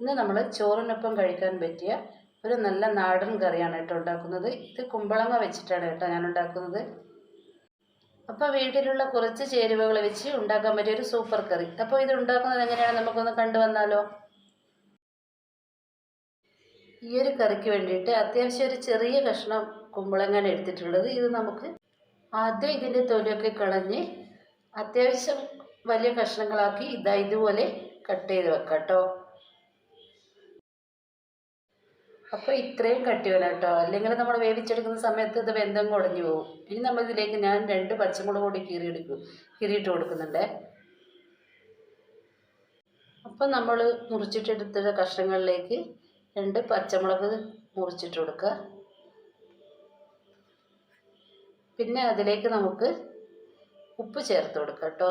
ഇന്ന് നമ്മൾ ചോറിനൊപ്പം കഴിക്കാൻ പറ്റിയ ഒരു നല്ല നാടൻ കറിയാണ് കേട്ടോ ഉണ്ടാക്കുന്നത്. ഇത് കുമ്പളങ്ങ വെച്ചിട്ടാണ് കേട്ടോ ഞാൻ ഉണ്ടാക്കുന്നത് അപ്പോൾ വീട്ടിലുള്ള കുറച്ച് ചേരുവകൾ വെച്ച് ഉണ്ടാക്കാൻ പറ്റിയ ഒരു സൂപ്പർ കറി. അപ്പോൾ ഇത് ഉണ്ടാക്കുന്നത് എങ്ങനെയാണ്? നമുക്കൊന്ന് കണ്ടു വന്നാലോ? ഈ ഒരു കറിക്ക് വേണ്ടിയിട്ട് അത്യാവശ്യം ഒരു ചെറിയ കഷ്ണം കുമ്പളങ്ങയാണ് എടുത്തിട്ടുള്ളത്. ഇത് നമുക്ക് ആദ്യം ഇതിന്റെ തൊലിയൊക്കെ കളഞ്ഞ് അത്യാവശ്യം വലിയ കഷ്ണങ്ങളാക്കി ഇതാ ഇതുപോലെ കട്ട് ചെയ്ത് വെക്കാം കേട്ടോ. അപ്പോൾ ഇത്രയും കട്ടി വേണം കേട്ടോ അല്ലെങ്കിൽ നമ്മൾ വേവിച്ചെടുക്കുന്ന സമയത്ത് ഇത് വെന്തം കുടഞ്ഞു പോകും. ഇനി നമ്മൾ ഇതിലേക്ക് ഞാൻ രണ്ട് പച്ചമുളക് കൂടി കീറിയെടുക്കും കീറിയിട്ട് കൊടുക്കുന്നുണ്ട്. അപ്പോൾ നമ്മൾ മുറിച്ചിട്ടെടുത്ത കഷ്ണങ്ങളിലേക്ക് രണ്ട് പച്ചമുളക് മുറിച്ചിട്ട് കൊടുക്കുക. പിന്നെ അതിലേക്ക് നമുക്ക് ഉപ്പ് ചേർത്ത് കൊടുക്കുക കേട്ടോ.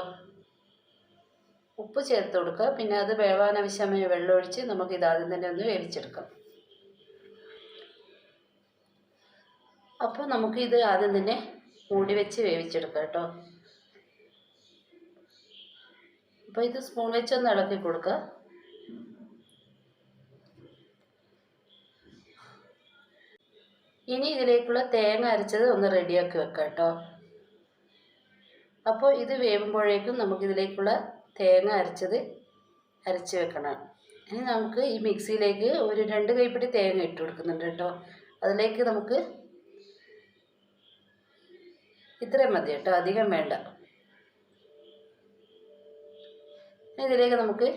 ഉപ്പ് ചേർത്ത് കൊടുക്കുക. പിന്നെ അത് വേവാനാവശ്യമായ വെള്ളമൊഴിച്ച് നമുക്ക് ഇതാദ്യം തന്നെ ഒന്ന് വേവിച്ചെടുക്കാം. അപ്പോൾ നമുക്ക് ഇത് ആദ്യം തന്നെ മൂടി വെച്ച് വേവിച്ചെടുക്കാം കേട്ടോ. അപ്പോൾ ഇത് സ്പൂൺ വെച്ച് ഒന്ന് ഇളക്കി കൊടുക്കുക. ഇനി ഇതിലേക്കുള്ള തേങ്ങ അരച്ചത് ഒന്ന് റെഡിയാക്കി വെക്കാം കേട്ടോ. അപ്പോൾ ഇത് വേവുമ്പോഴേക്കും നമുക്കിതിലേക്കുള്ള തേങ്ങ അരച്ചത് അരച്ച് വെക്കണം. ഇനി നമുക്ക് ഈ മിക്സിയിലേക്ക് ഒരു രണ്ട് കൈപ്പിടി തേങ്ങ ഇട്ട് കൊടുക്കുന്നുണ്ട് കേട്ടോ. അതിലേക്ക് നമുക്ക് ഇത്രയും മതി കേട്ടോ അധികം വേണ്ട. ഇതിലേക്ക് നമുക്ക്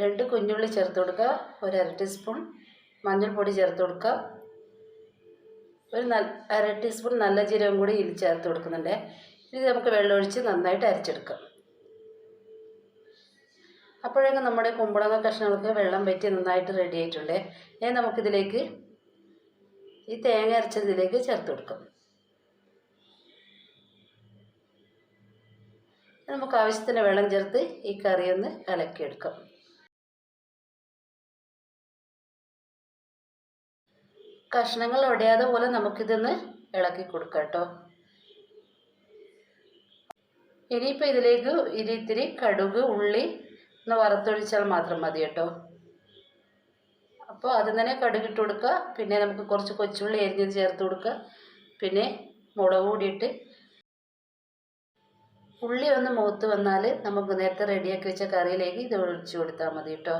രണ്ട് കുഞ്ഞുള്ളി ചേർത്ത് കൊടുക്കുക ഒരു അര ടീസ്പൂൺ മഞ്ഞൾപ്പൊടി ചേർത്ത് കൊടുക്കുക. ഒരു നല്ല അര ടീസ്പൂൺ നല്ല ജീരകം കൂടി ഇതിൽ ചേർത്ത് കൊടുക്കുന്നുണ്ട്. ഇത് നമുക്ക് വെള്ളമൊഴിച്ച് നന്നായിട്ട് അരച്ചെടുക്കാം. അപ്പോഴേക്കും നമ്മുടെ കുമ്പളങ്ങ കഷ്ണങ്ങൾക്ക് വെള്ളം വറ്റി നന്നായിട്ട് റെഡി ആയിട്ടുണ്ട്. ഇനി നമുക്കിതിലേക്ക് ഈ തേങ്ങ അരച്ചതിലേക്ക് ചേർത്ത് കൊടുക്കാം. നമുക്ക് ആവശ്യത്തിന് വെള്ളം ചേർത്ത് ഈ കറി ഒന്ന് ഇളക്കിയെടുക്കാം. കഷ്ണങ്ങൾ ഒടയാതെ പോലെ നമുക്കിതൊന്ന് ഇളക്കി കൊടുക്കാം കേട്ടോ. ഇനിയിപ്പോൾ ഇതിലേക്ക് ഇരിത്തിരി കടുക് ഉള്ളി ഒന്ന് വറുത്തൊഴിച്ചാൽ മാത്രം മതി കേട്ടോ. അപ്പോൾ ആദ്യം തന്നെ കടുക് ഇട്ട് കൊടുക്കുക. പിന്നെ നമുക്ക് കുറച്ച് കൊച്ചുള്ളി അരിഞ്ഞത് ചേർത്ത് കൊടുക്കുക. പിന്നെ മുളക് കൂടിയിട്ട് ഉള്ളി ഒന്ന് മൂത്ത് വന്നാൽ നമുക്ക് നേരത്തെ റെഡിയാക്കി വെച്ച കറിയിലേക്ക് ഇത് ഒഴിച്ചു കൊടുത്താൽ മതി കേട്ടോ.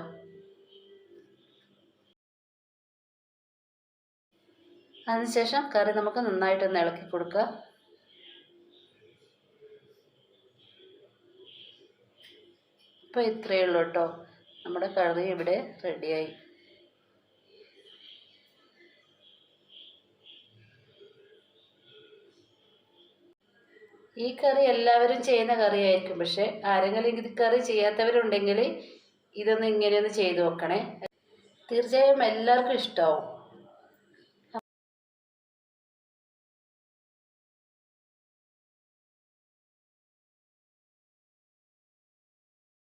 അതിനുശേഷം കറി നമുക്ക് നന്നായിട്ടൊന്ന് ഇളക്കി കൊടുക്കുക. ഇപ്പം ഇത്രയേ ഉള്ളൂ കേട്ടോ. നമ്മുടെ കറി ഇവിടെ റെഡിയായി ഈ കറി എല്ലാവരും ചെയ്യുന്ന കറിയായിരിക്കും. പക്ഷെ ആരെങ്കിലും ഇത് കറി ചെയ്യാത്തവരുണ്ടെങ്കിൽ ഇതൊന്ന് ഇങ്ങനെയൊന്ന് ചെയ്തു നോക്കണേ. തീർച്ചയായും എല്ലാവർക്കും ഇഷ്ടമാവും